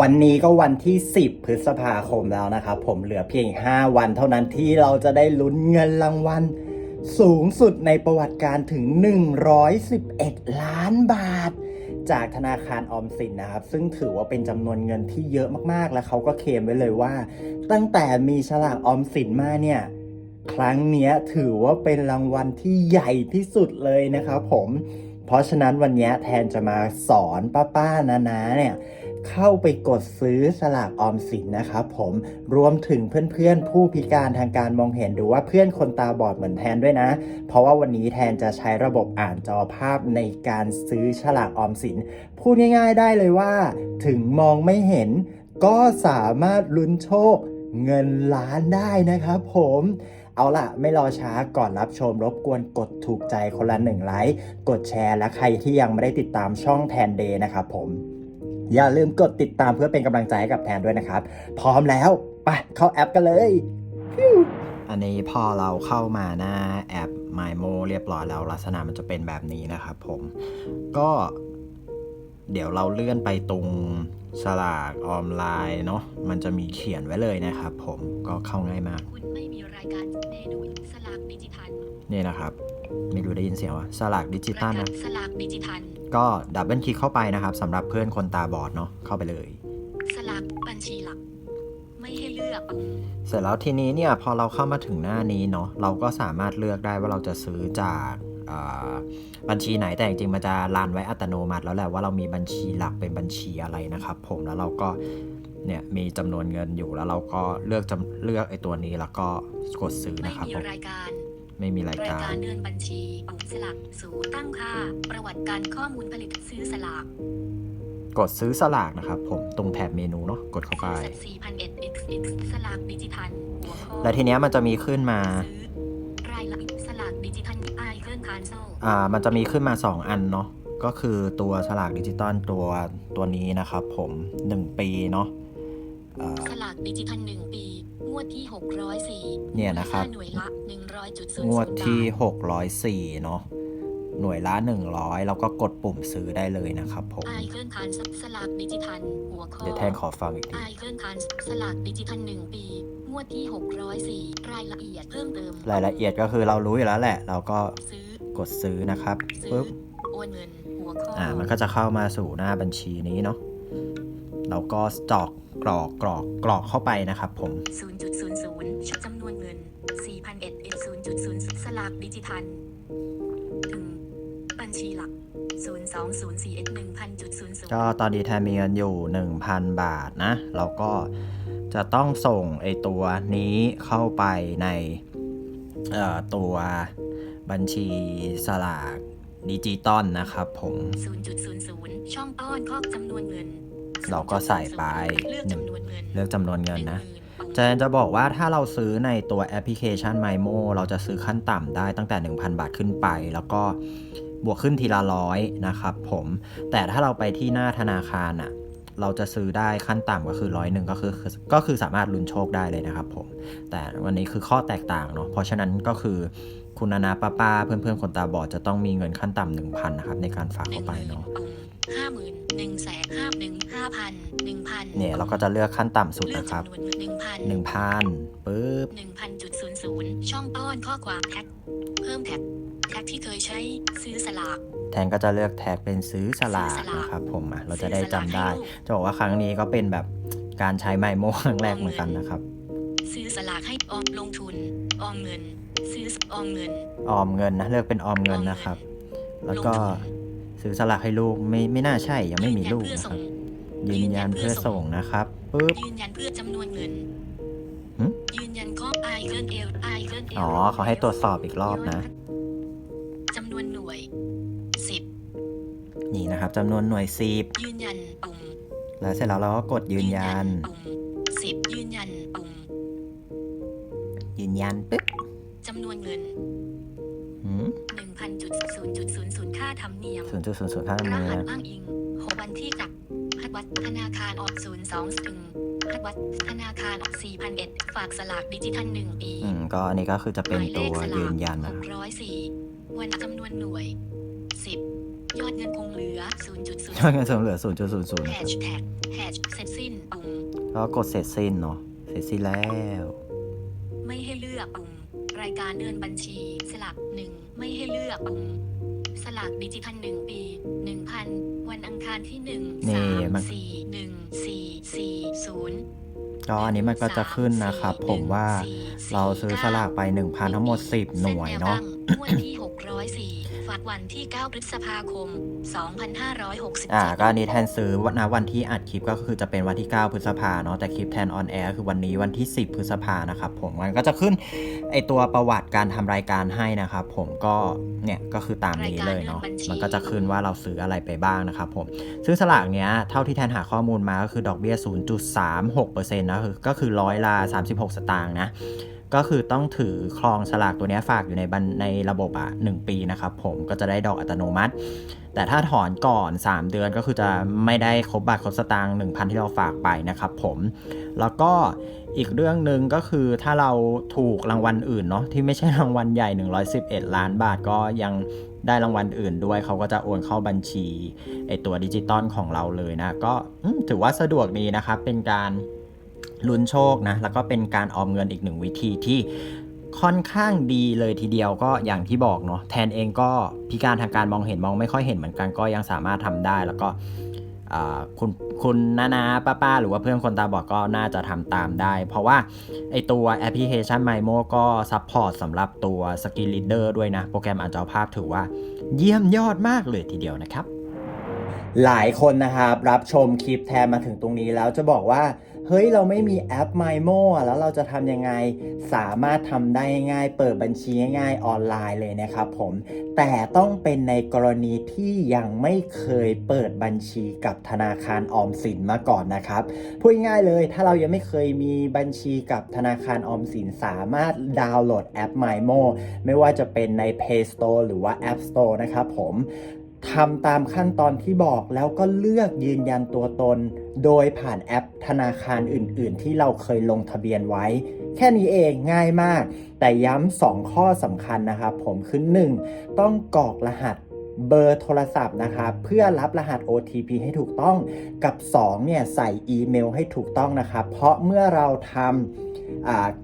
วันนี้ก็วันที่ 10 พฤษภาคมแล้วนะครับ ผมเหลือเพียงอีก5วันเท่านั้นที่เราจะได้ลุ้นเงินรางวัลสูงสุดในประวัติการถึง 111 ล้านบาท จากธนาคารออมสินนะครับ ซึ่งถือว่าเป็นจำนวนเงินที่เยอะมากๆ และเขาก็เคลมไว้เลยว่า ตั้งแต่มีฉลากออมสินมาเนี่ย ครั้งนี้ถือว่าเป็นรางวัลที่ใหญ่ที่สุดเลยนะครับผม เพราะฉะนั้นวันนี้แทนจะมาสอนป้าๆนานาๆเนี่ย เข้าไปกดซื้อสลากออมสินนะครับผมรวมถึงเพื่อนๆ ผู้พิการทางการมองเห็นหรือว่าเพื่อนคนตาบอดเหมือนแทนด้วยนะ เพราะว่าวันนี้แทนจะใช้ระบบอ่านจอภาพในการซื้อฉลากออมสิน พูดง่ายๆได้เลยว่า ถึงมองไม่เห็น ก็สามารถลุ้นโชคเงินล้านได้นะครับผมเอาล่ะ ไม่รอช้าก่อนรับชมรบกวนกดถูกใจคนละหนึ่งไลค์ กดแชร์และใครที่ยังไม่ได้ติดตามช่องแทนเดย์นะครับผม อย่าลืมกดติดตามเพื่อเป็นกำลังใจให้กับแทนด้วยนะครับ พร้อมแล้วไปเข้าแอปกันเลย อันนี้พอเราเข้ามาหน้าแอป MyMo เรียบร้อยแล้วลักษณะมันจะเป็นแบบนี้นะครับผมก็ เดี๋ยวเราเลื่อนไปตรงสลากออนไลน์เนาะมันจะมีเขียนไว้เลยนะครับผมก็เข้าง่ายมาก คุณไม่มีรายการเมนูสลากดิจิทัลนี่นะครับ ไม่รู้ได้ยินเสียงว่าสลากดิจิตอลรายกานะรสลากดิจิทัลก็ดับเบิลคลิกเข้าไปนะครับสำหรับเพื่อนคนตาบอดเนาะเข้าไปเลย สลากบัญชีหลัก ไม่ให้เลือก เสร็จแล้วทีนี้เนี่ยพอเราเข้ามาถึงหน้านี้เนาะเราก็สามารถเลือกได้ว่าเราจะซื้อจากอ่า บัญชีไหนแต่จริงๆมันจะรันไว้อัตโนมัติ แล้วแหละว่าเรามีบัญชีหลักเป็นบัญชีอะไรนะครับ ผมแล้วเราก็เนี่ยมีจำนวนเงินอยู่แล้วเราก็เลือกจำเลือกไอ้ตัวนี้แล้วก็กดซื้อไม่นะครับมีผมรายการไม่มีรายรายการการเดินบัญชีปุ่มสลากศูนย์ตั้งค่า ประวัติการข้อมูลผลิตซื้อสลากกดซื้อสลากนะครับ ผมตรงแถบเมนูเนาะกดเข้าไปสัตว์4,001 xx สลากดิจิทัลหัวข้อและทีเนี้ยมันจะมีขึ้นมาซื้อรายละเอียดสลากดิจิทัลไอเครื่องคานโซลอ่ามันจะมีขึ้นมา 2 อันเนาะก็คือตัวฉลากดิจิตอลตัวตัวนี้นะครับผม 1 ปีเนาะอ่าสลากดิจิทัล1ปี งวดที่ 604เนี่ยนะครับหน่วยละ100.00งวดที่บาท604 เนาะหน่วยละ 100 แล้วก็กดปุ่มซื้อได้เลยนะครับผมไอเครื่องคานสลากดิจิทัลหัวข้อเดี๋ยวแทนขอฟังอีกทีไอเครื่องคานสลากดิจิทัล1ปี งวดที่ 604 รายละเอียดเพิ่มเติม รายละเอียดก็คือเรารู้อยู่แล้วแหละ เราก็ซื้อ กดซื้อนะครับซื้อปุ๊บโอนเงินหัวข้อออ่ามันก็จะเข้ามาสู่หน้าบัญชีนี้เนาะเราก็จอกกรอกกรอกกรอกเข้าไปนะครับผม 0.00ชุดจำนวนเงิน4,001 0.00 สลากดิจิทัลถึงบัญชีหลัก 02041 1,000.00 ก็ตอนนี้แทนมีเงินอยู่ 1,000 บาทนะเราก็จะต้องส่งไอตัวนี้เข้าไปในเอ่อตัว บัญชีสลากดิจิตอลนะครับผม0.00ช่องป้อนข้อจำนวนเงิน เราก็ใส่ไปเลือกจำนวนเงินเลือกจำนวนเงินนะ10,000จะจะบอกว่าถ้าเราซื้อในตัวแอปพลิเคชัน MyMo เราจะซื้อขั้นต่ำได้ตั้งแต่ 1,000 บาทขึ้นไป แล้วก็บวกขึ้นทีละร้อยนะครับผม แต่ถ้าเราไปที่หน้าธนาคารอะเราจะซื้อได้ขั้นต่ำก็คือร้อยหนึ่งก็คือก็คือสามารถลุ้นโชคได้เลยนะครับผม แต่วันนี้คือข้อแตกต่างเนาะเพราะฉะนั้นก็คือ คุณนานาป้าป้าๆเพื่อนๆคนตาบอดจะต้องมีเงินขั้นต่ำหนึ่งพันนะครับในการฝากเข้าไปเนาะห้าหมื่นหนึ่งแสนห้าหนึ่งห้าพันหนึ่งพันเนี่ยเราก็จะเลือกขั้นต่ำสุดเลือกนะครับจำนวนเงินหนึ่งพันหนึ่งพันปึ๊บหนึ่งพันจุดศูนย์ศูนย์ช่องป้อนข้อความแท็ก เพิ่มแท็กแท็กที่เคยใช้ซื้อสลากแทนก็จะเลือกแท็กเป็นซื้อสลากซื้อสลากนะครับผมอะเราจะได้จำได้ซื้อสลากให้ลูกจะบอกว่าครั้งนี้ก็เป็นแบบการใช้ไมโมครั้งแรกเหมือนกันนะครับ ซื้อสลากให้ออมลงทุนออ มเงิน ซื้อออมเงิน ออมเงินนะเลือกเป็นออมเงินนะครับ แล้วก็ลงทุนซื้อสลากให้ลูกไม่ไม่น่าใช่ยังไม่มีลูกยืนยันเพื่อนะคส่รับงยืนยันเพื่อส่งนะครับปึ๊บยืนยันเพื่อจำนวนเงินหึยืนยันข้อไอเครื่องเอลไอเครื่องเอลอ๋อเขาให้ตรวจสอบอีกรอบนะจำนวนหน่วยสิบนี่นะครับจำนวนหน่วยซีบยืนยันปุ่มแล้วเสร็จแล้วเราก็กดยืนยันปุ่มสิบยืนยันปุ่ม ยืนยันปึ๊บจำนวนเงินหืมหนึ่งพันจุดศูนย์จุดศูนย์ศูนย์ค่าธรรมเนียมศูนย์จุดศูนย์ศูนย์ห้ารเมหัตสรอ้างอิงหกวันที่กับพัดวัดธนาคารออกศูนย์สองถึงพัดวัดธนาคารออกสี่พันเอ็ดฝากสลากดิจิทัลหนึ่งปีอืมก็อันนี้ก็คือจะเป็นตัวยืนยันหนะกร้อยสี่วันจำนวนหน่วยสิบยอดเงินคงเหลือ0.0ยอดเงินสมเหลือ0.00แฮชแท็กแฮชเสร็จสิ้นปุ่มแล้วก็กดเสร็จสิ้นเนาะเสร็จสิ้นแล้ว ไม่ให้เลือกปุ่ม รายการเดินบัญชี สลักหนึ่งไม่ให้เลือกปุ่ม สลากดิจิทัลหนึ่งปีหนึ่งพันวันอังคารที่หนึ่งนี่สามมันสี่หนึ่งสี่สี่ศูนย์ ก็อันนี้มันก็จะขึ้นนะครับผมว่าเราซื้อสลากไป 1,000 ทั้งหมด 10 หน่วยเนาะงวดที่604ฝากวันที่ 9 พฤษภาคม 2567อ่าก็อันนี้แทนซื้อวันนะวันที่อัดคลิปก็คือจะเป็นวันที่ 9 พฤษภาเนาะแต่คลิปแทนออนแอร์คือวันนี้วันที่ 10 พฤษภานะครับผมมันก็จะขึ้นไอตัวประวัติการทำรายการให้นะครับผมก็เนี่ยก็คือตามนี้เลยเนาะมันก็จะขึ้นว่าเราซื้ออะไรไปบ้างนะครับผมซึ่งสลากเนี้ยเท่าที่แทนหาข้อมูลมาก็คือดอกเบี้ย 0.36%นะคือก็คือร้อยละ36 สตางค์นะก็คือต้องถือครองสลากตัวนี้ฝากอยู่ในบัญในระบบอะหนึ่งปีนะครับผมก็จะได้ดอกอัตโนมัติ แต่ถ้าถอนก่อน 3 เดือนก็คือจะไม่ได้ครบบาทครบสตางค์1,000 ที่เราฝากไปนะครับผม แล้วก็อีกเรื่องหนึ่งก็คือถ้าเราถูกรางวัลอื่นเนาะที่ไม่ใช่รางวัลใหญ่ 111 ล้านบาทก็ยังได้รางวัลอื่นด้วยเขาก็จะโอนเข้าบัญชีไอตัวดิจิตอลของเราเลยนะ ก็ถือว่าสะดวกดีนะครับเป็นการ ลุ้นโชคนะ แล้วก็เป็นการออมเงินอีกหนึ่งวิธีที่ค่อนข้างดีเลยทีเดียวก็อย่างที่บอกเนาะแทนเองก็พิการทางการมองเห็นมองไม่ค่อยเห็นเหมือนกันก็ยังสามารถทำได้ แล้วก็คุณคุณนานาป้าป้าหรือว่าเพื่อนคนตาบอดก็น่าจะทำตามได้ เพราะว่าไอตัวแอปพลิเคชัน MyMo ก็ซัพพอร์ตสำหรับตัว Skill Leader ด้วยนะ โปรแกรมอ่านจอภาพถือว่าเยี่ยมยอดมากเลยทีเดียวนะครับ หลายคนนะครับ รับชมคลิปแทนมาถึงตรงนี้แล้วจะบอกว่า เฮ้ยเราไม่มีแอป MyMo แล้วเราจะทำยังไง สามารถทำได้ง่าย เปิดบัญชีง่ายออนไลน์เลยนะครับผมแต่ต้องเป็นในกรณีที่ยังไม่เคยเปิดบัญชีกับธนาคารออมสินมาก่อนนะครับพูดง่ายเลย ถ้าเรายังไม่เคยมีบัญชีกับธนาคารออมสินสามารถดาวน์โหลดแอป MyMo ไม่ว่าจะเป็นใน Play Store หรือว่า App Store นะครับผม ทำตามขั้นตอนที่บอกแล้วก็เลือกยืนยันตัวตน โดยผ่านแอปธนาคารอื่น ๆ ที่เราเคยลงทะเบียนไว้ แค่นี้เองง่ายมาก แต่ย้ำสองข้อสำคัญนะครับผมคือ 1 ต้องกรอกรหัสเบอร์โทรศัพท์นะครับเพื่อรับรหัส OTP ให้ถูกต้องกับ 2 เนี่ยใส่อีเมลให้ถูกต้องนะครับ เพราะเมื่อเราทำ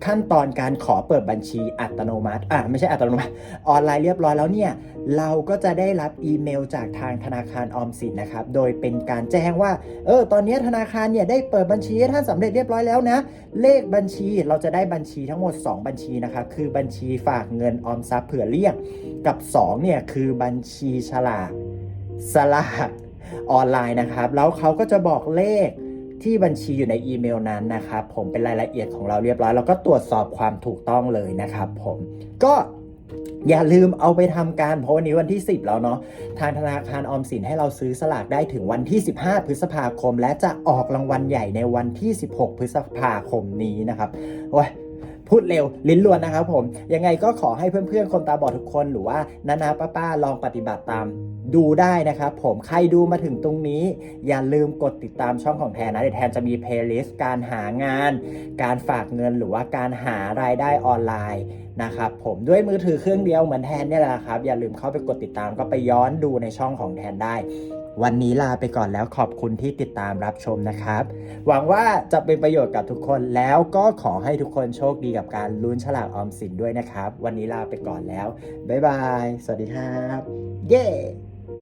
ขั้นตอนการขอเปิดบัญชีอัตโนมัติอ่าไม่ใช่อัตโนมัติออนไลน์เรียบร้อยแล้วเนี่ยเราก็จะได้รับอีเมลจากทางธนาคารออมสินนะครับโดยเป็นการแจ้งว่าเออตอนนี้ธนาคารเนี่ยได้เปิดบัญชีให้ท่านสำเร็จเรียบร้อยแล้วนะเลขบัญชีเราจะได้บัญชีทั้งหมด 2 บัญชีนะครับคือบัญชีฝากเงินออมทรัพย์เผื่อเรียกกับ2เนี่ยคือบัญชีฉลากสลากออนไลน์นะครับ แล้วเขาก็จะบอกเลข ที่บัญชีอยู่ในอีเมลนั้นนะครับผมเป็นรายละเอียดของเราเรียบร้อย แล้วก็ตรวจสอบความถูกต้องเลยนะครับผมก็อย่าลืมเอาไปทำการเพราะวันนี้วันที่ 10 แล้วเนาะทางธนาคารออมสินให้เราซื้อสลากได้ถึงวันที่ 15 พฤษภาคม และจะออกรางวัลใหญ่ในวันที่ 16 พฤษภาคมนี้นะครับโอ้ยพูดเร็วลิ้นล้วนนะครับผม ยังไงก็ขอให้เพื่อนๆ คนตาบอดทุกคนหรือว่านานาป้าป้าๆลองปฏิบัติตาม ดูได้นะครับผมใครดูมาถึงตรงนี้ อย่าลืมกดติดตามช่องของแทนนะเดี๋ยวแทนจะมีเพลย์ลิสต์การหางาน การฝากเงินหรือว่าการหารายได้ออนไลน์นะครับผมด้วยมือถือเครื่องเดียวเหมือนแทนเนี่ยแหละครับ อย่าลืมเข้าไปกดติดตามก็ไปย้อนดูในช่องของแทนได้ วันนี้ลาไปก่อนแล้วขอบคุณที่ติดตามรับชมนะครับ หวังว่าจะเป็นประโยชน์กับทุกคนแล้วก็ขอให้ทุกคนโชคดีกับการลุ้นฉลากออมสินด้วยนะครับ วันนี้ลาไปก่อนแล้วบ๊ายบาย สวัสดีครับ เย้